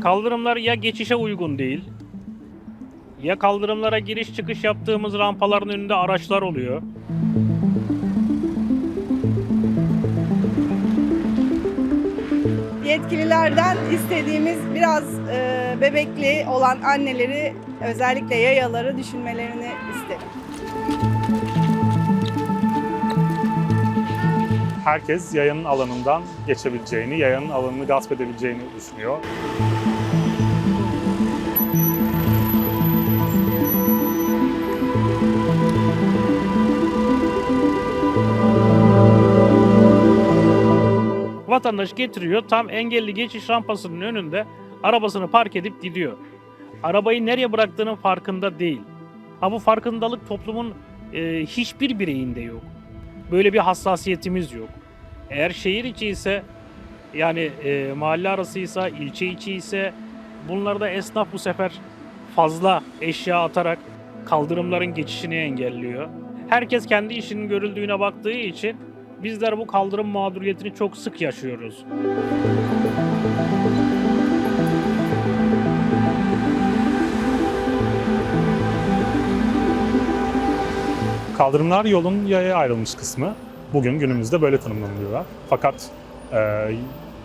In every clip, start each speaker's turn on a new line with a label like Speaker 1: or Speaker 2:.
Speaker 1: Kaldırımlar ya geçişe uygun değil, ya kaldırımlara giriş çıkış yaptığımız rampaların önünde araçlar oluyor.
Speaker 2: Yetkililerden istediğimiz biraz e, bebekli olan anneleri özellikle yayaları düşünmelerini isterim.
Speaker 3: Herkes yayanın alanından geçebileceğini, yayanın alanını gasp edebileceğini düşünüyor.
Speaker 1: Vatandaş getiriyor tam engelli geçiş rampasının önünde arabasını park edip gidiyor. Arabayı nereye bıraktığının farkında değil. Ha bu farkındalık toplumun e, hiçbir bireyinde yok. Böyle bir hassasiyetimiz yok. Eğer şehir içi ise yani e, mahalle arasıysa, ilçe içi ise bunlarda esnaf bu sefer fazla eşya atarak kaldırımların geçişini engelliyor. Herkes kendi işinin görüldüğüne baktığı için bizler bu kaldırım mağduriyetini çok sık yaşıyoruz.
Speaker 3: Kaldırımlar yolun yaya ayrılmış kısmı. Bugün günümüzde böyle tanımlanıyorlar. Fakat e,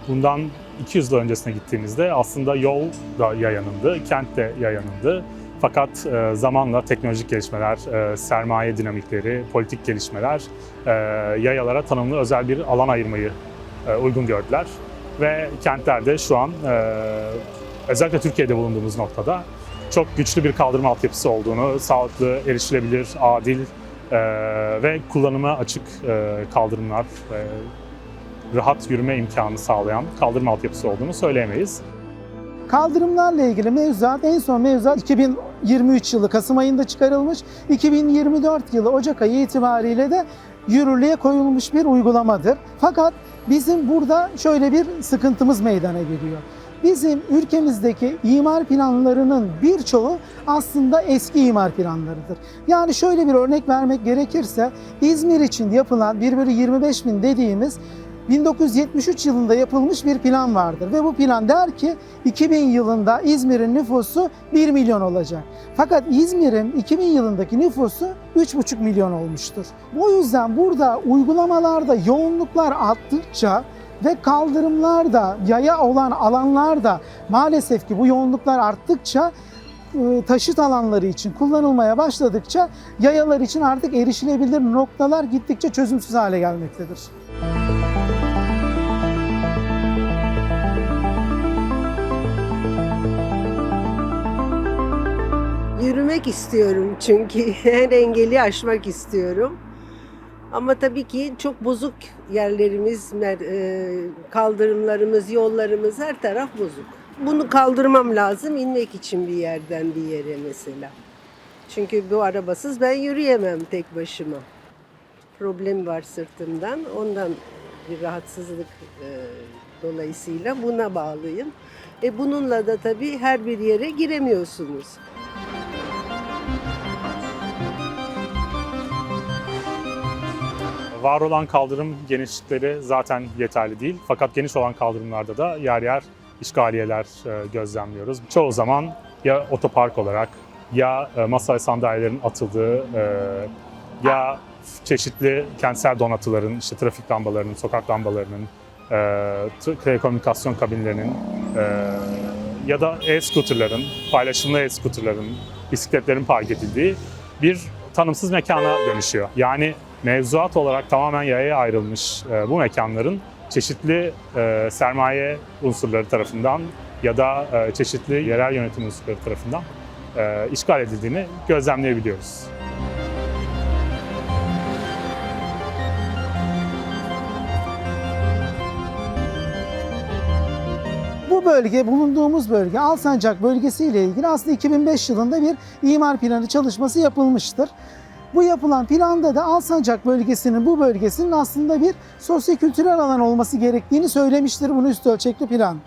Speaker 3: bundan 200 yıl öncesine gittiğimizde aslında yol da yayanındı, kent de yayanındı. Fakat e, zamanla teknolojik gelişmeler, e, sermaye dinamikleri, politik gelişmeler e, yayalara tanımlı özel bir alan ayırmayı e, uygun gördüler. Ve kentlerde şu an e, özellikle Türkiye'de bulunduğumuz noktada çok güçlü bir kaldırım altyapısı olduğunu, sağlıklı, erişilebilir, adil e, ve kullanıma açık e, kaldırımlar, e, rahat yürüme imkanı sağlayan kaldırım altyapısı olduğunu söyleyemeyiz.
Speaker 4: Kaldırımlarla ilgili mevzuat en son mevzuat 2023 yılı Kasım ayında çıkarılmış. 2024 yılı Ocak ayı itibariyle de yürürlüğe koyulmuş bir uygulamadır. Fakat bizim burada şöyle bir sıkıntımız meydana geliyor. Bizim ülkemizdeki imar planlarının birçoğu aslında eski imar planlarıdır. Yani şöyle bir örnek vermek gerekirse İzmir için yapılan 1 bölü 25 bin dediğimiz 1973 yılında yapılmış bir plan vardır ve bu plan der ki 2000 yılında İzmir'in nüfusu 1 milyon olacak. Fakat İzmir'in 2000 yılındaki nüfusu 3,5 milyon olmuştur. Bu yüzden burada uygulamalarda yoğunluklar arttıkça ve kaldırımlarda, yaya olan alanlarda maalesef ki bu yoğunluklar arttıkça e, taşıt alanları için kullanılmaya başladıkça yayalar için artık erişilebilir noktalar gittikçe çözümsüz hale gelmektedir.
Speaker 5: Yürümek istiyorum çünkü her engeli aşmak istiyorum. Ama tabii ki çok bozuk yerlerimiz, e, kaldırımlarımız, yollarımız her taraf bozuk. Bunu kaldırmam lazım inmek için bir yerden bir yere mesela. Çünkü bu arabasız ben yürüyemem tek başıma. Problem var sırtımdan. Ondan bir rahatsızlık e, dolayısıyla buna bağlıyım. E bununla da tabii her bir yere giremiyorsunuz.
Speaker 3: Var olan kaldırım genişlikleri zaten yeterli değil. Fakat geniş olan kaldırımlarda da yer yer işgaliyeler e, gözlemliyoruz. Çoğu zaman ya otopark olarak ya e, masa ve sandalyelerin atıldığı e, ya çeşitli kentsel donatıların, işte trafik lambalarının, sokak lambalarının, telekomünikasyon kabinlerinin ya da e-scooterların, paylaşımlı e-scooterların, bisikletlerin park edildiği bir tanımsız mekana dönüşüyor. Yani mevzuat olarak tamamen yaya ayrılmış e, bu mekanların çeşitli e, sermaye unsurları tarafından ya da e, çeşitli yerel yönetim unsurları tarafından işgal edildiğini gözlemleyebiliyoruz.
Speaker 4: Bu bölge, bulunduğumuz bölge Alsancak bölgesi ile ilgili aslında 2005 yılında bir imar planı çalışması yapılmıştır. Bu yapılan planda da Alsancak bölgesinin bu bölgesinin aslında bir sosyokültürel alan olması gerektiğini söylemiştir bunu üst ölçekli plan.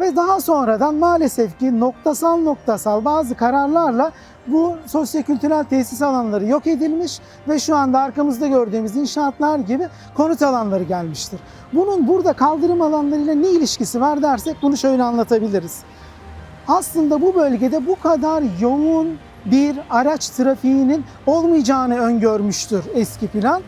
Speaker 4: Ve daha sonradan maalesef ki noktasal noktasal bazı kararlarla bu sosyokültürel tesis alanları yok edilmiş ve şu anda arkamızda gördüğümüz inşaatlar gibi konut alanları gelmiştir. Bunun burada kaldırım alanlarıyla ne ilişkisi var dersek bunu şöyle anlatabiliriz. Aslında bu bölgede bu kadar yoğun bir araç trafiğinin olmayacağını öngörmüştür eski plan.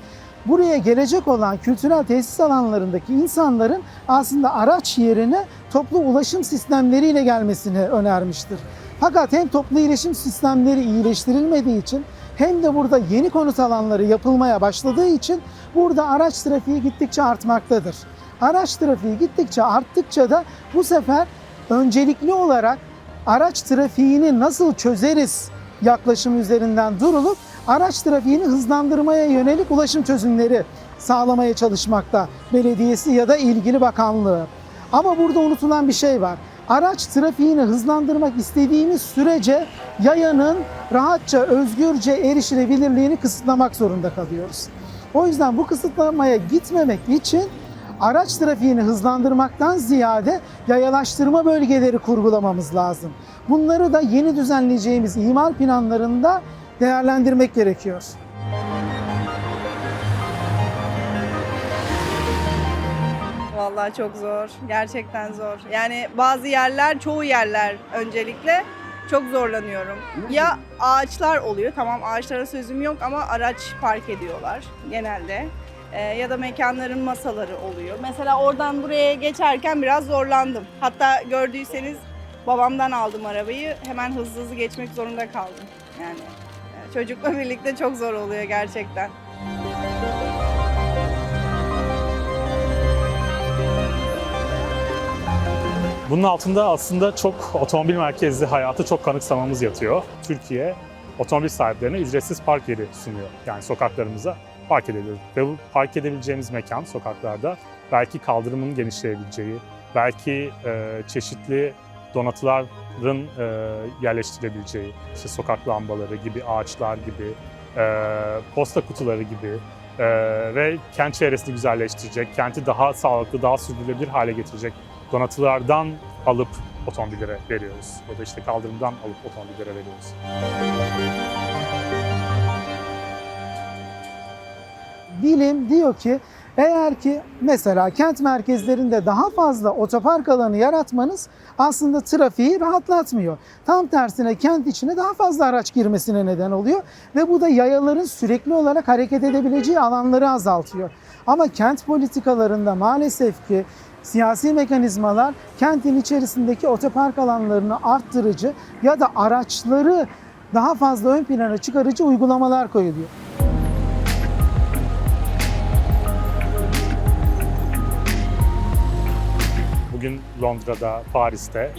Speaker 4: Buraya gelecek olan kültürel tesis alanlarındaki insanların aslında araç yerine toplu ulaşım sistemleriyle gelmesini önermiştir. Fakat hem toplu iletişim sistemleri iyileştirilmediği için hem de burada yeni konut alanları yapılmaya başladığı için burada araç trafiği gittikçe artmaktadır. Araç trafiği gittikçe arttıkça da bu sefer öncelikli olarak araç trafiğini nasıl çözeriz yaklaşım üzerinden durulup araç trafiğini hızlandırmaya yönelik ulaşım çözümleri sağlamaya çalışmakta belediyesi ya da ilgili bakanlığı. Ama burada unutulan bir şey var. Araç trafiğini hızlandırmak istediğimiz sürece yayanın rahatça, özgürce erişilebilirliğini kısıtlamak zorunda kalıyoruz. O yüzden bu kısıtlamaya gitmemek için araç trafiğini hızlandırmaktan ziyade yayalaştırma bölgeleri kurgulamamız lazım. Bunları da yeni düzenleyeceğimiz imar planlarında değerlendirmek gerekiyor.
Speaker 2: Vallahi çok zor. Gerçekten zor. Yani bazı yerler, çoğu yerler öncelikle çok zorlanıyorum. Ya ağaçlar oluyor. Tamam ağaçlara sözüm yok ama araç park ediyorlar genelde. Ee, ya da mekanların masaları oluyor. Mesela oradan buraya geçerken biraz zorlandım. Hatta gördüyseniz babamdan aldım arabayı. Hemen hızlı hızlı geçmek zorunda kaldım. Yani e, çocukla birlikte çok zor oluyor gerçekten.
Speaker 3: Bunun altında aslında çok otomobil merkezli hayatı çok kanıksamamız yatıyor. Türkiye otomobil sahiplerine ücretsiz park yeri sunuyor. Yani sokaklarımıza park edebiliyoruz. Ve bu park edebileceğimiz mekan sokaklarda belki kaldırımın genişleyebileceği, belki e, çeşitli donatıların e, yerleştirebileceği, işte sokak lambaları gibi, ağaçlar gibi, e, posta kutuları gibi e, ve kent çevresini güzelleştirecek, kenti daha sağlıklı, daha sürdürülebilir hale getirecek donatılardan alıp otomobillere veriyoruz. Ya da işte kaldırımdan alıp otomobillere veriyoruz.
Speaker 4: Bilim diyor ki eğer ki mesela kent merkezlerinde daha fazla otopark alanı yaratmanız aslında trafiği rahatlatmıyor. Tam tersine kent içine daha fazla araç girmesine neden oluyor ve bu da yayaların sürekli olarak hareket edebileceği alanları azaltıyor. Ama kent politikalarında maalesef ki siyasi mekanizmalar kentin içerisindeki otopark alanlarını arttırıcı ya da araçları daha fazla ön plana çıkarıcı uygulamalar koyuluyor.
Speaker 3: Bugün Londra'da, Paris'te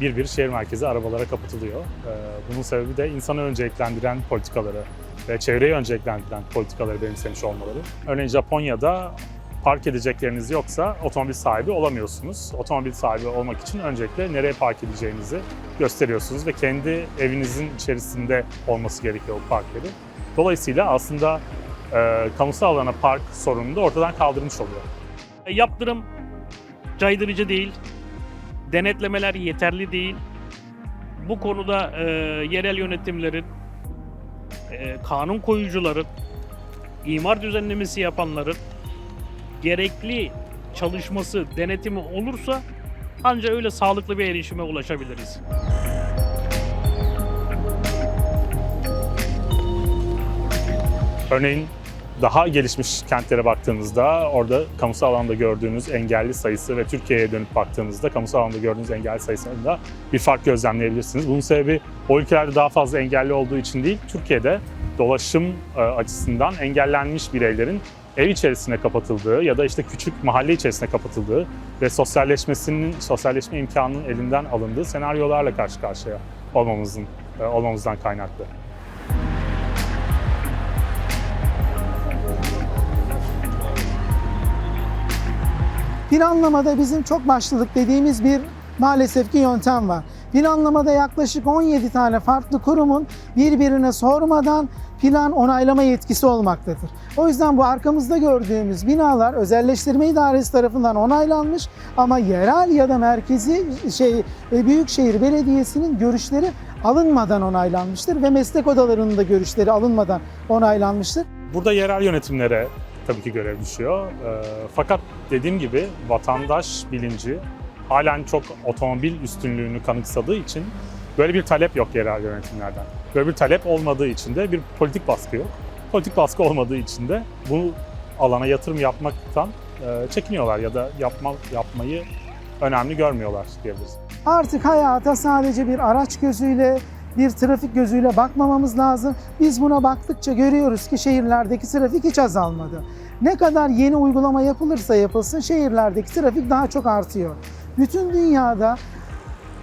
Speaker 3: bir bir şehir merkezi arabalara kapatılıyor. Ee, Bunun sebebi de insanı önceliklendiren politikaları ve çevreyi önceliklendiren politikaları benimsemiş olmaları. Örneğin Japonya'da park edecekleriniz yoksa otomobil sahibi olamıyorsunuz. Otomobil sahibi olmak için öncelikle nereye park edeceğinizi gösteriyorsunuz ve kendi evinizin içerisinde olması gerekiyor o park yeri. Dolayısıyla aslında e, kamusal alana park sorununu da ortadan kaldırmış oluyor.
Speaker 1: E, Yaptırım caydırıcı değil. Denetlemeler yeterli değil. Bu konuda e, yerel yönetimlerin, e, kanun koyucuların, imar düzenlemesi yapanların gerekli çalışması, denetimi olursa ancak öyle sağlıklı bir erişime ulaşabiliriz.
Speaker 3: Örneğin daha gelişmiş kentlere baktığınızda orada kamusal alanda gördüğünüz engelli sayısı ve Türkiye'ye dönüp baktığınızda kamusal alanda gördüğünüz engelli sayısında bir fark gözlemleyebilirsiniz. Bunun sebebi o ülkelerde daha fazla engelli olduğu için değil, Türkiye'de dolaşım e, açısından engellenmiş bireylerin ev içerisine kapatıldığı ya da işte küçük mahalle içerisine kapatıldığı ve sosyalleşmesinin sosyalleşme imkanının elinden alındığı senaryolarla karşı karşıya olmamızın e, olmamızdan kaynaklı.
Speaker 4: Planlamada bizim çok başlılık dediğimiz bir maalesef ki yöntem var. Planlamada yaklaşık 17 tane farklı kurumun birbirine sormadan plan onaylama yetkisi olmaktadır. O yüzden bu arkamızda gördüğümüz binalar özelleştirme idaresi tarafından onaylanmış ama yerel ya da merkezi şey e, Büyükşehir Belediyesi'nin görüşleri alınmadan onaylanmıştır ve meslek odalarının da görüşleri alınmadan onaylanmıştır.
Speaker 3: Burada yerel yönetimlere tabii ki görev düşüyor. Ee, fakat dediğim gibi vatandaş bilinci halen çok otomobil üstünlüğünü kanıksadığı için böyle bir talep yok yerel yönetimlerden. Böyle bir talep olmadığı için de bir politik baskı yok. Politik baskı olmadığı için de bu alana yatırım yapmaktan e, çekiniyorlar ya da yapma, yapmayı önemli görmüyorlar diyebiliriz.
Speaker 4: Artık hayata sadece bir araç gözüyle, bir trafik gözüyle bakmamamız lazım. Biz buna baktıkça görüyoruz ki şehirlerdeki trafik hiç azalmadı. Ne kadar yeni uygulama yapılırsa yapılsın şehirlerdeki trafik daha çok artıyor. Bütün dünyada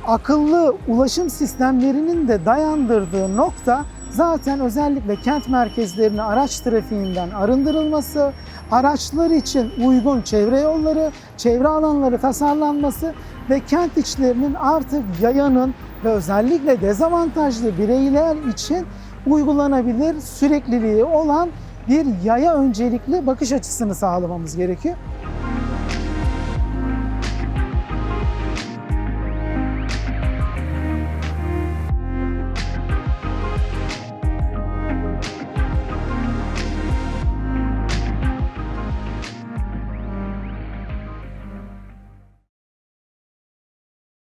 Speaker 4: akıllı ulaşım sistemlerinin de dayandırdığı nokta zaten özellikle kent merkezlerine araç trafiğinden arındırılması, araçlar için uygun çevre yolları, çevre alanları tasarlanması ve kent içlerinin artık yayanın ve özellikle dezavantajlı bireyler için uygulanabilir sürekliliği olan bir yaya öncelikli bakış açısını sağlamamız gerekiyor.